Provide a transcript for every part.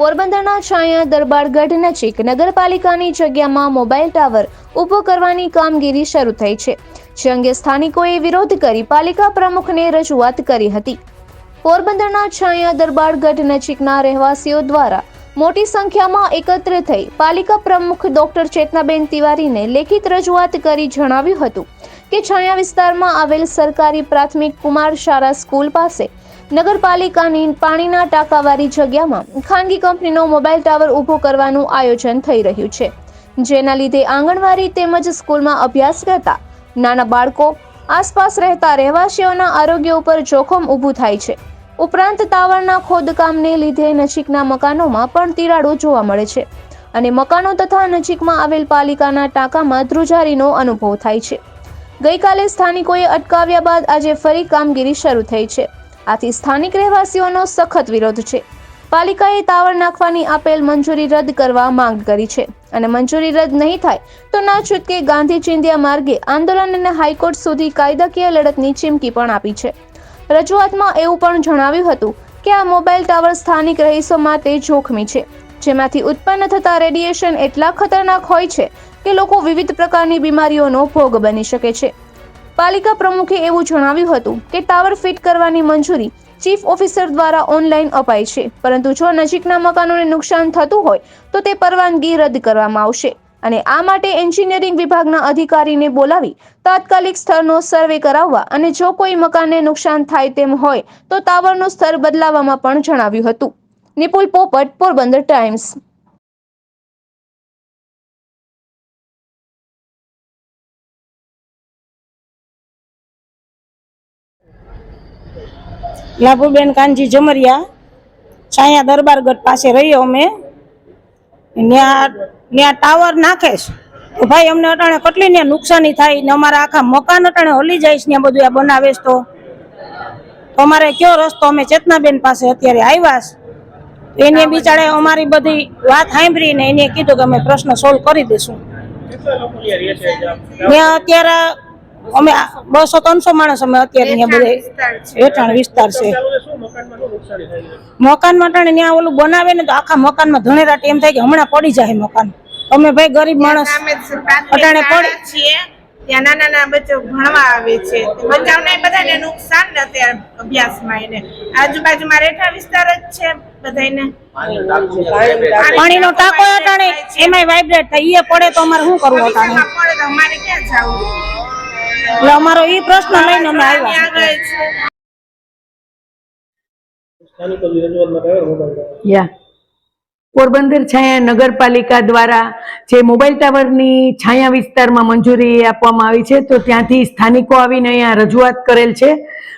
પોરબંદરના છાયા દરબારગઢ નજીક નગરપાલિકાની જગ્યામાં મોબાઈલ ટાવર ઊભો કરવાની કામગીરી શરૂ થઈ છે. જે અંગે સ્થાનિકોએ વિરોધ કરી પાલિકા પ્રમુખને રજૂઆત કરી હતી. પોરબંદરના છાયા દરબારગઢ નજીકના રહેવાસીઓ દ્વારા મોટી સંખ્યામાં એકત્ર થઈ પાલિકા પ્રમુખ ડોક્ટર ચેતનાબેન તિવારીને લેખિત રજૂઆત કરી જણાવ્યું હતું કે છાયા વિસ્તારમાં આવેલ સરકારી પ્રાથમિક કુમાર શાળા સ્કૂલ પાસે નગરપાલિકાની પાણીના ટાંકાવાળી જગ્યામાં ખાનગી કંપનીનો મોબાઈલ ટાવર ઊભો કરવાનું આયોજન થઈ રહ્યું છે. જેના લીધે આંગણવાડી તેમજ સ્કૂલમાં અભ્યાસ કરતા નાના બાળકો, આસપાસ રહેતા રહેવાસીઓના આરોગ્ય ઉપર જોખમ ઊભું થાય છે. ઉપરાંત ટાવરના ખોદકામને લીધે નજીકના મકાનોમાં પણ તિરાડો જોવા મળે છે અને મકાનો તથા નજીકમાં આવેલ પાલિકાના ટાંકામાં ધ્રુજારીનો અનુભવ થાય છે. ગઈકાલે સ્થાનિકોએ અટકાવ્યા બાદ આજે ફરી કામગીરી શરૂ થઈ છે. આથી સ્થાનિક રહેવાસીઓનો સખત વિરોધ છે. પાલિકાએ ટાવર નાખવાની આપેલ મંજૂરી રદ કરવા માંગ કરી છે. અને મંજૂરી રદ નહીં થાય તો ના છૂટકે ગાંધી ચિંધ્યા માર્ગે આંદોલન અને હાઈકોર્ટ સુધી કાયદાકીય લડતની ચીમકી પણ આપી છે. રજૂઆતમાં એવું પણ જણાવ્યું હતું કે આ મોબાઈલ ટાવર સ્થાનિક રહીશો માટે જોખમી છે. જેમાંથી ઉત્પન્ન થતા રેડિયેશન એટલા ખતરનાક હોય છે કે લોકો વિવિધ પ્રકારની બીમારીઓનો ભોગ બની શકે છે. પાલિકા પ્રમુખે એવું જણાવ્યું હતું કે ટાવર ફિટ કરવાની મંજૂરી ચીફ ઓફિસર દ્વારા ઓનલાઈન અપાય છે. પરંતુ જો નજીકના મકાનોને નુકસાન થતું હોય, તો તે પરવાનગી રદ કરવામાં આવશે. અને આ માટે એન્જિનિયરિંગ વિભાગના અધિકારીને બોલાવી તાત્કાલિક સ્થળનો સર્વે કરાવવા અને જો કોઈ મકાનને નુકસાન થાય તેમ હોય, તો ટાવરનું સ્તર બદલાવવામાં પણ જણાવ્યું હતું. નિપુલ પોપટ, પોરબંદર ટાઈમ્સ. લાભુબેન કાનજી જમરિયા છાયા દરબારગઢ પાસે રહીએ અમે. ત્યાં ત્યાં ટાવર નાખે છે. તો ભાઈ અમને અટાણે કેટલી ને નુકસાની થાય ને અમારા આખા મકાન અટાણે હલી જાય છે ત્યાં બધું આ બનાવે તો. અમારે કયો રસ્તો અમે ચેતનાબેન પાસે અત્યારે આવ્યા છે. એને બિચારે અમારી બધી વાત સાંભળી ને એને કીધું કે અમે પ્રશ્ન સોલ્વ કરી દઈશું ત્યાં અત્યારે અમે બસો ત્રણસો માણસ અમે અત્યારે અહીંયા બધે વિસ્તાર છે. મકાનમાં ટાણે ત્યાં ઓલું બનાવે ને તો આખા મકાનમાં ધણેરા એમ થાય કે હમણાં પડી જાય મકાન. અમે ભાઈ ગરીબ માણસ અટાણે શાળા છીએ. ત્યાં નાના નાના બચ્ચો ભણવા આવે છે. બચ્ચાઓને બધાને નુકસાન ને અત્યારે અભ્યાસમાં એને. આજુબાજુમાં રેઠા વિસ્તાર જ છે બધાને પાણીનો ટાંકો અટાણે એમાંય વાઇબ્રેટ થાય. એ પડે તો અમારે શું કરવું અટાણે? પડે તો અમારે ક્યાં જવું? એટલે અમારો એ પ્રશ્ન લઈને અમે આવ્યા. યા. પોરબંદર છાયા નગરપાલિકા દ્વારા જે મોબાઈલ ટાવરની છાયા વિસ્તારમાં મંજૂરી આપવામાં આવી છે તો ત્યાંથી સ્થાનિકો આવીને અહીંયા રજૂઆત કરેલ છે.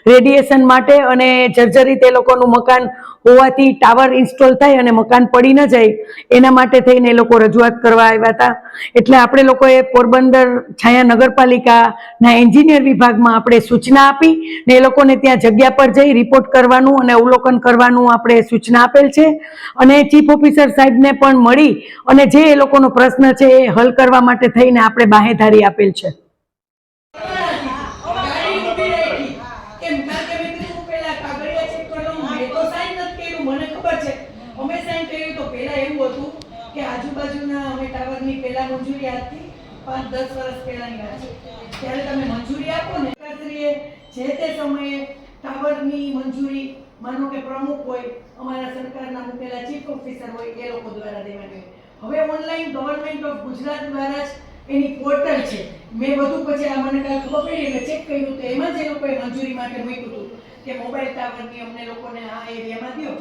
રેડિયેશન માટે અને જર્જરિત એ લોકોનું મકાન હોવાથી ટાવર ઇન્સ્ટોલ થાય અને મકાન પડી ન જાય, એના માટે થઈને એ લોકો રજૂઆત કરવા આવ્યા હતા. એટલે આપણે લોકોએ પોરબંદર છાયા નગરપાલિકાના એન્જિનિયર વિભાગમાં આપણે સૂચના આપી ને એ લોકોને ત્યાં જગ્યા પર જઈ રિપોર્ટ કરવાનું અને અવલોકન કરવાનું આપણે સૂચના આપેલ છે. અને ચીફ ઓફિસર સાહેબને પણ મળી અને જે એ લોકોનો પ્રશ્ન છે એ હલ કરવા માટે થઈને આપણે બાહેધારી આપેલ છે કેમ કારણ કે મેં કીધું પેલા કાગળિયા ચેક કરો મેં તો સાઈન નથી કર્યું મને ખબર છે અમે સાઈન કર્યું તો પેલા એવું હતું કે આજુબાજુના અમે ટાવરની પહેલા મંજૂરી આપતી પાંચ દસ વર્ષ પહેલાની વાત છે. ત્યારે તમે મંજૂરી આપો ને સરકારશ્રીએ જે તે સમયે ટાવરની મંજૂરી, માનો કે પ્રમુખ હોય, અમારા સરકારના મૂકેલા ચીફ ઓફિસર હોય, એ લોકો દ્વારા દેવાની હોય હવે ઓનલાઈન ગવર્મેન્ટ ઓફ ગુજરાત દ્વારા જ એની પોર્ટલ છે. મેં બધું પછી આ મને કાલ ખબર પડી એટલે ચેક કર્યું તો એમાં જ એ લોકોએ મંજૂરી માટે મૂક્યું હતું કે મોબાઈલ ટાવરની અમને લોકોને આ એરિયામાં દો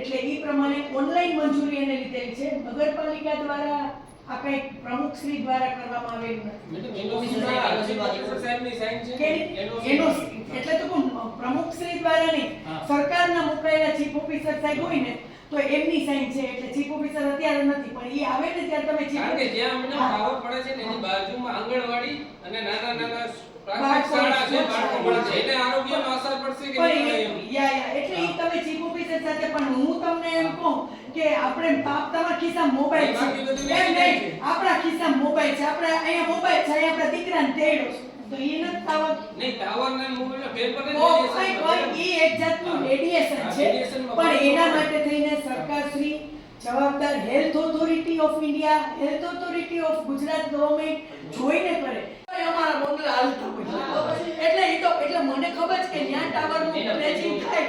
એટલે એ પ્રમાણે ઓનલાઈન મંજૂરી એને લીધેલી છે. નગરપાલિકા દ્વારા આ પ્રમુખ શ્રી દ્વારા કરવામાં આવેલું નથી. કે એનો એટલે તો પ્રમુખ શ્રી દ્વારા નહીં. સરકારના મુકાયેલા ચીફ ઓફિસર સાહેબ હોય ને તો એમની સાઈન છે. એટલે ચીફ ઓફિસર અત્યારે નથી પણ એ આવે ને ત્યારે તમે ચીફ કારણ કે જ્યાં અમને. પાવર પડે છે ને એની બાજુમાં આંગણવાડી અને નાના નાના પ્રાથમિક શાળા છે બાળકો ભણે છે. એને આરોગ્યમાં અસર પડશે કે નહીં કરતા પણ હું તમને એમ કહું કે આપણે બાપ તમારા ખિસ્સા મોબાઈલ છે. એમ નહીં આપણા ખિસ્સા મોબાઈલ છે. આપણે અહીંયા મોબાઈલ છે અહીંયા આપણા દીકરાને તેડો તો એ ન તાવર નહીં તાવર ને મોબાઈલ ફેર પર એ એક જાતનું રેડિયેશન છે. પણ એના માટે થઈને સરકાર શ્રી જવાબદાર health authority of India health authority of Gujarat government જોઈને કરે. અમારા બંગલા હાલતા હોય. એટલે એ તો એટલે મને ખબર છે કે જ્યાં ટાવરનું ક્રેચિંગ થાય.